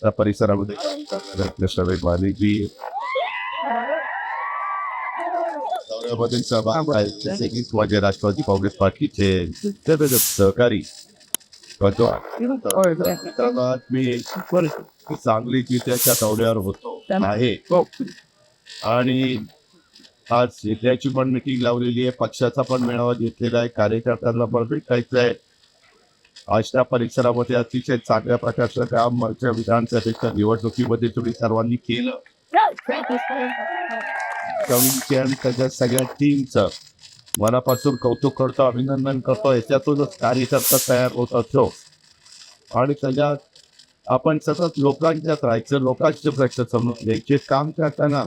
त्या परिसरामध्ये सगळे मालिकी दौऱ्यामध्ये सहभाग जसे की माझे राष्ट्रवादी काँग्रेस पार्टीचे सहकारी मी सांगलीची त्याच्या दौऱ्यावर होतो. आहे. आणि आज जिल्ह्याची पण मिटिंग लावलेली आहे. पक्षाचा पण मेळावा घेतलेला आहे. कार्यकर्त्यांना पण भेटायचं आहे. आजच्या परिसरामध्ये अतिशय चांगल्या प्रकारचं काम मागच्या विधानसभेच्या निवडणुकीमध्ये तुम्ही सर्वांनी केलं. आणि त्याच्या सगळ्या टीमचं मनापासून कौतुक करतो अभिनंदन करतो. याच्यातूनच कार्यकर्ता तयार होत असतो. आणि त्याच्यात आपण सतत लोकांच्यात राहायचं लोकांचे प्रश्न समजून घ्यायचे काम करताना.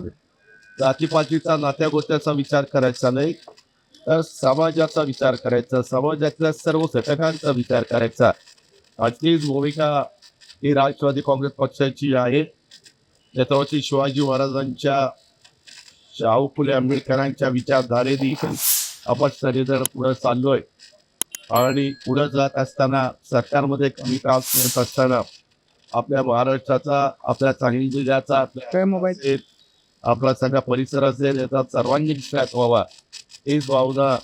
जातीपातीचा नात्यागोत्याचा विचार करायचा नाही. समाजाचा विचार करायचा समाजातल्या सर्व घटकांचा विचार करायचा. आजचीच भूमिका ही राष्ट्रवादी काँग्रेस पक्षाची आहे. छत्रपती शिवाजी महाराजांच्या शाहू फुले आंबेडकरांच्या विचारधारेने आपण सगळेजण पुढे चाललोय. आणि पुढे जात असताना सरकारमध्ये कमी काम करत असताना आपल्या महाराष्ट्राचा आपल्या सांगली जिल्ह्याचा आपल्या आपला सगळा परिसर असेल याचा सर्वांगीण विकास व्हावा. हीच भावना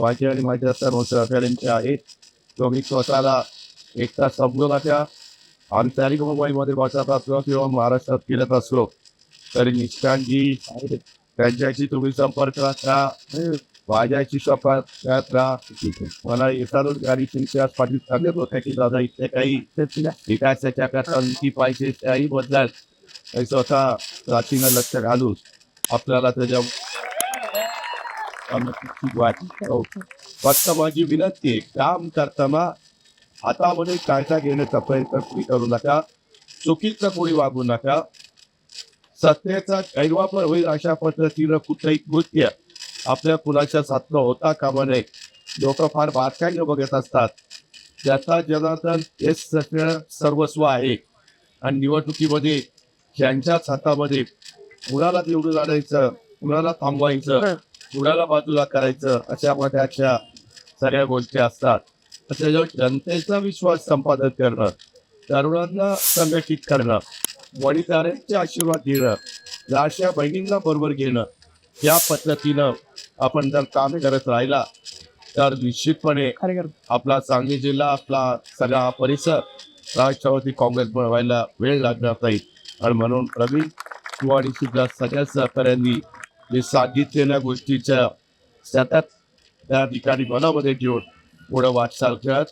माझी आणि माझ्या सर्व सहकाऱ्यांची आहे तो मी स्वतःला एकटा समजूनाच्या आंतरिक मुंबईमध्ये वाचत असलो किंवा महाराष्ट्रात फिरत असलो तरी निष्कांजी त्यांच्याशी तुम्ही संपर्क राहा माझ्याशी संपर्क राहा मला एखादं गाडी तुमच्या पाठीत सांगत होत्या की दादा इथे काही विकासाच्या करता पाहिजे त्याही बदलात स्वतः जातीनं लक्ष घालून आपल्याला त्याच्या हो. फक्त माझी विनंती आहे काम करताना हातामध्ये कायदा घेण्याचा प्रयत्न तुम्ही करू नका चुकीचं कोणी वागू नका. सत्तेचा गैरवापर होईल अशा पद्धतीनं कुठलंही कृत्य आपल्या कुणाच्या साधनं होता कामा नये. लोक फार बारकाईने बघत असतात. त्याचा जनार्दन हे सगळं सर्वस्व आहे. आणि निवडणुकीमध्ये ज्यांच्याच हातामध्ये कुणाला निवडून आणायचं कुणाला थांबवायचं कुणाला बाजूला करायचं अशा प्रकारच्या सगळ्या गोष्टी असतात. त्याच्यावर जनतेचा विश्वास संपादन करणं तरुणांना संघटित करणं वडीलधाऱ्यांचे आशीर्वाद घेणं लाडक्या बहिणींना बरोबर घेणं या पद्धतीनं आपण जर काम करत राहिला तर निश्चितपणे आपला सांगली जिल्हा आपला सगळा परिसर राष्ट्रवादी काँग्रेस बनवायला वेळ लागणार नाही. आणि म्हणून प्रवीण सुद्धा सगळ्या सहकाऱ्यांनी जे सांगितलेल्या गोष्टीच्या सतत त्या ठिकाणी मनामध्ये ठेवून पुढं वाटचाल करत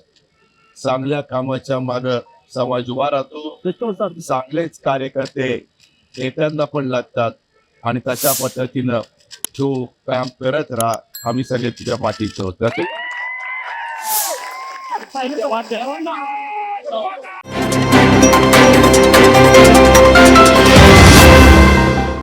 चांगल्या कामाच्या माग समाज उभा राहतो. चांगलेच कार्यकर्ते नेत्यांना पण लागतात. आणि तशा पद्धतीनं तो काम करत राहा. आम्ही सगळे तुझ्या पाठीचं होतो